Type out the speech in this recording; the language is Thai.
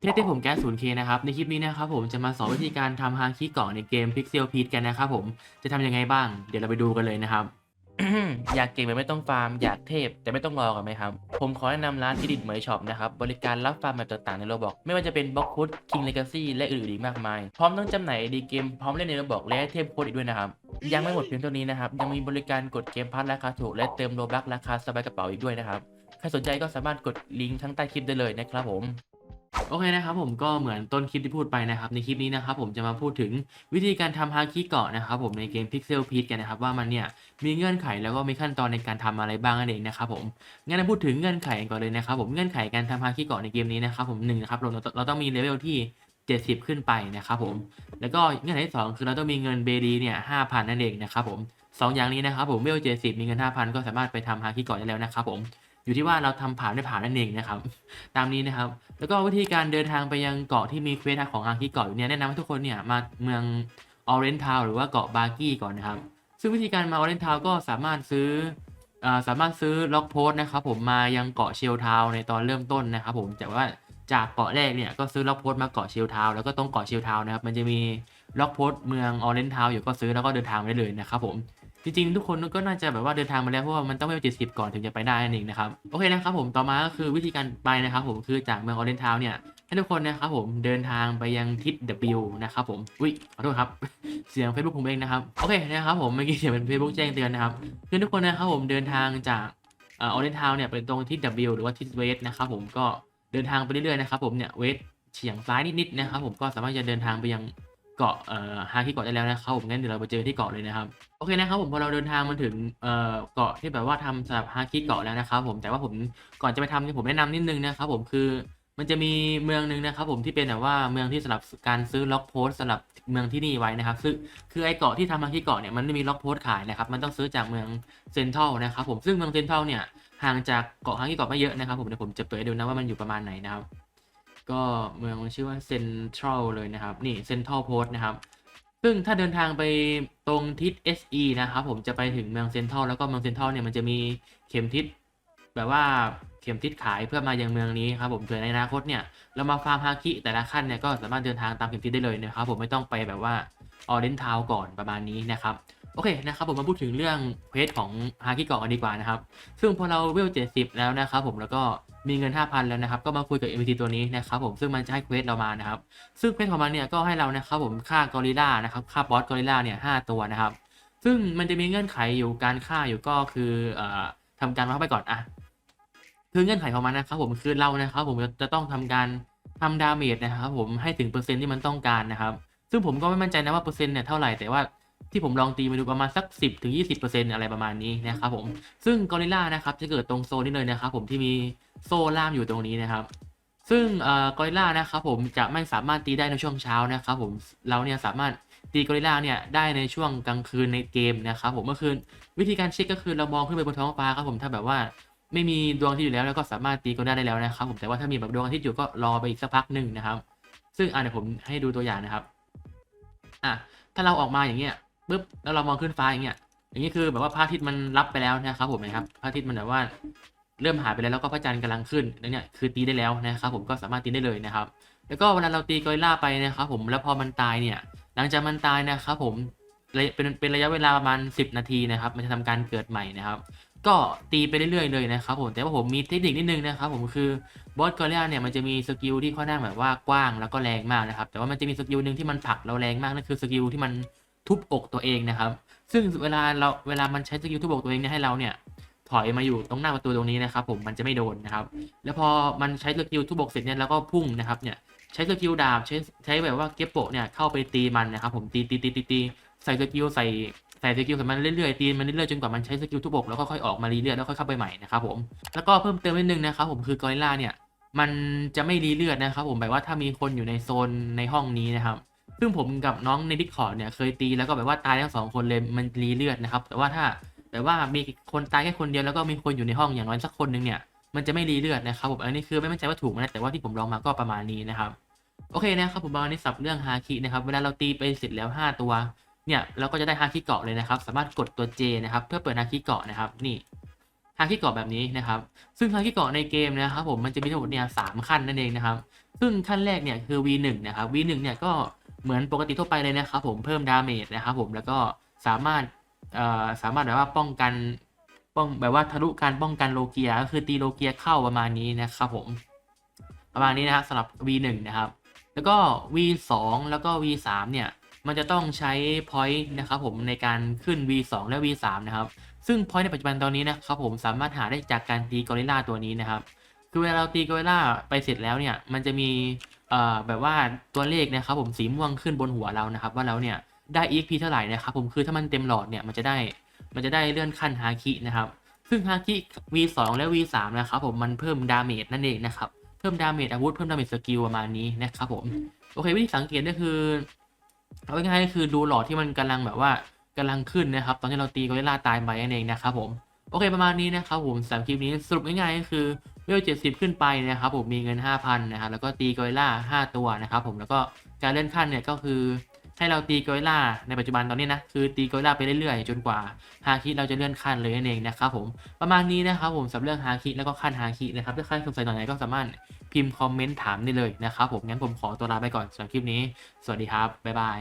เทสที่ผมแก๊ส 0K นะครับ ในคลิปนี้นะครับผมจะมาสอนวิธีการทำฮาคิเกาะในเกม Pixel p e a กันนะครับผม จะทำยังไงบ้าง เดี๋ยวเราไปดูกันเลยนะครับ อยากเก่งแบบไม่ต้องฟาร์ม อยากเทพ แต่ไม่ต้องรอกันไหมครับ ผมขอแนะนำร้านที่ดิดเหมยช็อปนะครับ บริการรับฟาร์มแบบต่างๆในโรบอกไม่ว่าจะเป็นบล็อกฟุตคิงเลกาซี่และอื่นๆอีกมากมาย พร้อมทั้งจำหน่ายดีเกมพร้อมเล่นในโรบอกและเทพโค้ดอีกด้วยนะครับ ยังไม่หมดเพียงเท่านี้นะครับ ยังมีบริการกดเกมพัทราคาถูกและเติมโลบักราคาสบายกระเป๋าอีกด้วยนะครับ ใครสนใจก็สามารถกดลิงก์ทั้งใต้คลิปได้เลยนะครับผม โอเคนะครับผมก็เหมือนต้นคลิปที่พูดไปนะครับในคลิปนี้นะครับผมจะมาพูดถึงวิธีการทำฮาคิเกาะนะครับผมในเกม Pixel p e a กันนะครับว่ามันเนี่ยมีเงื่อนไขแล้วก็มีขั้นตอนในการทำอะไรบ้างนั่นเองนะครับผมงั้นเราพูดถึงเงื่อนไขกันก่อนเลยนะครับผมเงื่อนไขการทำฮาคิเกาะในเกมนี้นะครับผมหนึ่งนะครับเราเราต้องมีเลเวลที่ 70 ขึ้นไปนะครับผมแล้วก็เงื่อนไขที่สองคือเราต้องมีเงินเบดีเนี่ย5,000นั่นเองนะครับผมสองอย่างนี้นะครับผมเวล70มีเงิน5,000ก็สามารถไปทำฮาคิเกาะได้แล้วนะครับผม อยู่ที่ว่าเราทำผ่านไม่ผ่านนั่นเองนะครับ ตามนี้นะครับ แล้วก็วิธีการเดินทางไปยังเกาะที่มีเควสของฮาคิเกาะอยู่เนี่ยแนะนำให้ทุกคนเนี่ยมาเมืองออเรนทาวหรือว่าเกาะบาร์กี้ก่อนนะครับ ซึ่งวิธีการมาออเรนทาวก็สามารถซื้ออสามารถซื้อล็อกโพสต์นะครับผมมายังเกาะเชลทาวในตอนเริ่มต้นนะครับผมแต่ว่าจากเกาะแรกเนี่ยก็ซื้อล็อกโพสต์มาเกาะเชลทาวแล้วก็ตรงเกาะเชลทาวนะครับมันจะมีล็อกโพสต์เมืองออเรนทาวอยู่ก็ซื้อแล้วก็เดินทางไปได้เลยนะครับผม จริงๆ ทุกคนก็น่าจะแบบว่าเดินทางมาแล้วเพราะว่ามันต้องไม่เจ็ดสิบก่อนถึงจะไปได้นั่นเองนะครับโอเคนะครับผมต่อมาก็คือวิธีการไปนะครับผมคือจากเมืองออเรนทาวเนี่ยให้ทุกคนนะครับผมเดินทางไปยังทิศ W นะครับผมอุ้ยขอโทษครับ เสียง Facebook ผมเองนะครับโอเคนะครับผมเมื่อกี้เสียงเป็น Facebook แจ้งเตือนนะครับคือทุกคนนะครับผมเดินทางจากออออเรนทาวเนี่ยไปตรงทิศ W หรือว่าทิศเวสนะครับผมก็เดินทางไปเรื่อยๆนะครับผมเนี่ยเวสเฉียงซ้ายนิดๆนะครับผมก็สามารถจะเดินทางไปยัง เกาะเอ่อฮาคิเกาะได้แล้วนะครับผมงั้นเดี๋ยวเราไปเจอที่เกาะเลยนะครับโอเคนะครับผมพอเราเดินทางมาถึงเอ่อเกาะที่แบบว่าทำสำหรับฮาคิเกาะแล้วนะครับผมแต่ว่าผมก่อนจะไปทำเนี่ยผมแนะนำนิดนึงนะครับผมคือมันจะมีเมืองหนึ่งนะครับผมที่เป็นแบบว่าเมืองที่สำหรับการซื้อล็อกโพสสำหรับเมืองที่นี่ไว้นะครับซึ่งคือไอ้เกาะที่ทำฮาคิเกาะเนี่ยมันไม่มีล็อกโพสขายนะครับมันต้องซื้อจากเมืองเซนทรัลนะครับผมซึ่งเมืองเซนทรัลเนี่ยห่างจากเกาะฮาคิเกาะไม่เยอะนะครับผมเดี๋ยวผมจะเปิดให้ดูนะว่ามันอยู่ประมาณไหนนะครับ ก็เมืองมันชื่อว่าเซนทรัลเลยนะครับ นี่เซนทรัลโพสต์นะครับ ซึ่งถ้าเดินทางไปตรงทิศ SE นะครับ ผมจะไปถึงเมืองเซนทรัลแล้วก็เมืองเซนทรัลเนี่ยมันจะมีเข็มทิศแบบว่าเข็มทิศขายเพื่อมายังเมืองนี้ครับผมเผื่อในอนาคตเนี่ยเรามาฟาร์มฮาคิแต่ละขั้นเนี่ยก็สามารถเดินทางตามเข็มทิศได้เลยนะครับผมไม่ต้องไปแบบว่าออเรนทาวก่อนประมาณนี้นะครับโอเคนะครับผมมาพูดถึงเรื่องเควสของฮาคิก่อนกันดีกว่านะครับ ซึ่งพอเราเวล70แล้วนะครับผมแล้วก็ มีเงิน 5,000 แล้วนะครับ ก็มาคุยกับ MVT ตัวนี้นะครับผมซึ่งมันจะให้เควสเรามานะครับ ซึ่งเควสของมันเนี่ยก็ให้เรานะครับผมฆ่ากอริลลานะครับฆ่าบอสกอริลลาเนี่ยหตัวนะครับ ซึ่งมันจะมีเงื่อนไขอยู่การฆ่าอยู่ก็คือเอ่อทำการมาเข้าไปก่อนอะคือเงื่อนไขของมันนะครับผมคือเรานะครับผมจะต้องทำการทำดาเมจนะครับผมให้ถึงเปอร์เซ็นต์ที่มันต้องการนะครับ ซึ่งผมก็ไม่มั่นใจนะว่าเปอร์เซ็นต์เนี่ยเท่าไหร่แต่ว่า ที่ผมลองตีมาดูประมาณสัก 10ถึง20%อะไรประมาณนี้นะครับผม ซึ่งกอริลลานะครับจะเกิดตรงโซนนี้เลยนะครับผมที่มีโซ่ล่ามอยู่ตรงนี้นะครับ ซึ่งกอริลลานะครับผมจะไม่สามารถตีได้ในช่วงเช้านะครับผมเราเนี่ยสามารถตีกอริลลาเนี่ยได้ในช่วงกลางคืนในเกมนะครับผมเมื่อคืนวิธีการเช็คก็คือเรามองขึ้นไปบนท้องฟ้าครับผมถ้าแบบว่าไม่มีดวงอาที่อยู่แล้วแล้วก็สามารถตีกอริลลาได้แล้วนะครับผมแต่ว่าถ้ามีแบบดวงอาทิตย์อยู่ก็รอไปอีกสักพักหนึ่งนะครับ ซึ่งอะเดี๋ยวผมให้ดูตัวอย่างนะครับอะถ้าเราออกมาอย่างเงี้ย ปุ๊บแล้วเรามองขึ้นฟ้าอย่างเงี้ยอย่างนี้คือแบบว่าพระอาทิตย์มันรับไปแล้วนะครับผมนะครับพระอาทิตย์มันแบบว่าเริ่มหายไปแล้วแล้วก็พระจันทร์กำลังขึ้นแล้วเนี่ยคือตีได้แล้วนะครับผมก็สามารถตีได้เลยนะครับ แล้วก็เวลาเราตีกอริลลาไปนะครับผมแล้วพอมันตายเนี่ยหลังจากมันตายนะครับผมเป็นเป็นระยะเวลาประมาณ 10 นาทีนะครับ มันจะทำการเกิดใหม่นะครับก็ตีไปเรื่อยๆเลยนะครับผมแต่ว่าผมมีเทคนิคนิดนึงนะครับผมคือบอสกอริลลาเนี่ยมันจะมีสกิลที่ค่อนข้างแบบว่ากว้างแล้วก็แรงมากนะครับแต่ว่ามันจะมีสกิลหนึ่งที่มันผลักเราแรงมากนั่นคือสกิลที่มัน ทุบอกตัวเองนะครับ ซึ่งเวลาเราเวลามันใช้สกิลทุบอกตัวเองเนี่ยให้เราเนี่ยถอยมาอยู่ตรงหน้าประตูตรงนี้นะครับ ผมมันจะไม่โดนนะครับ แล้วพอมันใช้สกิลทุบอกเสร็จเนี่ยแล้วก็พุ่งนะครับเนี่ยใช้สกิลดาบใช้ใช้แบบว่าเก็บโปะเนี่ยเข้าไปตีมันนะครับ ผมตีตีตีตีตีใส่สกิลใส่ใส่สกิลใส่มันเรื่อยๆตีมันเรื่อยๆจนกว่ามันใช้สกิลทุบอกแล้วก็ค่อยออกมารีเลือดแล้วค่อยเข้าไปใหม่นะครับผมแล้วก็เพิ่มเติมนิดนึงนะครับ ผมคือกอริลลาเนี่ยมันจะไม่รีเลือดนะครับ ผมแบบว่าถ้ามีคนอยู่ในโซนในห้องนี้นะครับ ซึ่งผมกับน้องในดิสคอร์ดเนี่ยเคยตีแล้วก็แบบว่าตายทั้งสองคนเลยมันรีเลือดนะครับ แต่ว่าถ้าแบบว่ามีคนตายแค่คนเดียวแล้วก็มีคนอยู่ในห้องอย่างน้อยสักคนหนึ่งเนี่ยมันจะไม่รีเลือดนะครับผมอันนี้คือไม่มั่นใจว่าถูกไหมนะแต่ว่าที่ผมลองมาก็ประมาณนี้นะครับโอเคนะครับผมมาในสับเรื่องฮาคินะครับเวลาเราตีไปเสร็จแล้ว 5 ตัวเนี่ยเราก็จะได้ฮาคิเกาะเลยนะครับ สามารถกดตัว J นะครับเพื่อเปิดฮาคิเกาะนะครับนี่ฮาคิเกาะแบบนี้นะครับ ซึ่งฮาคิเกาะในเกมนะครับผมมันจะมีทั้งหมดเนี่ยสามขั้นนั่นเองนะครับซึ่งขั้นแรกเนี่ยคือ V1 นะครับ V1 เนี่ยก็ เหมือนปกติทั่วไปเลยนะครับผมเพิ่มดาเมจนะครับผมแล้วก็สามารถสามารถแบบว่าป้องกันป้องแบบว่าทะลุการป้องกันโลเกียก็คือตีโลเกียเข้าประมาณนี้นะครับผมประมาณนี้นะครับสำหรับ V1 นะครับ แล้วก็ V2 แล้วก็ V3 เนี่ยมันจะต้องใช้ point นะครับผมในการขึ้น V2 และ V3 นะครับซึ่ง point ในปัจจุบันตอนนี้นะครับผมสามารถหาได้จากการตีกอริลลาตัวนี้นะครับคือเวลาเราตีกอริลลาไปเสร็จแล้วเนี่ยมันจะมี เอ่อแบบว่าตัวเลขนะครับผมสีม่วงขึ้นบนหัวเรานะครับ ว่าเราเนี่ยได้ EXP เท่าไหร่นะครับผมคือถ้ามันเต็มหลอดเนี่ยมันจะได้มันจะได้เลื่อนขั้นฮาคินะครับซึ่งฮาคิ V2 และ V3 นะครับผมมันเพิ่มดาเมจนั่นเองนะครับเพิ่มดาเมจอาวุธเพิ่มดาเมจสกิลประมาณนี้นะครับผมโอเควิธีสังเกตก็คือเอาง่ายๆก็คือดูหลอดที่มันกำลังแบบว่ากำลังขึ้นนะครับ ตอนที่เราตีกอริลลาตายไปนั่นเองนะครับผมโอเคประมาณนี้นะครับผมสำหรับคลิปนี้สรุปง่ายๆก็คือ เวล70ขึ้นไปนะครับผมมีเงิน5,000นะครับแล้วก็ตีกอริลลา5ตัวนะครับผมแล้วก็การเลื่อนขั้นเนี่ยก็คือให้เราตีกอริลลาในปัจจุบันตอนนี้นะคือตีกอริลลาไปเรื่อยๆ จนกว่าฮาคิเราจะเลื่อนขั้นเลยนั่นเองนะครับผมประมาณนี้นะครับผมสำหรับเรื่องฮาคิแล้วก็ขั้นฮาคินะครับถ้าใครสงสัยตอนไหนก็สามารถพิมพ์คอมเมนต์ถามได้เลยนะครับผมงั้นผมขอตัวลาไปก่อนสำหรับคลิปนี้ สวัสดีครับบ๊ายบาย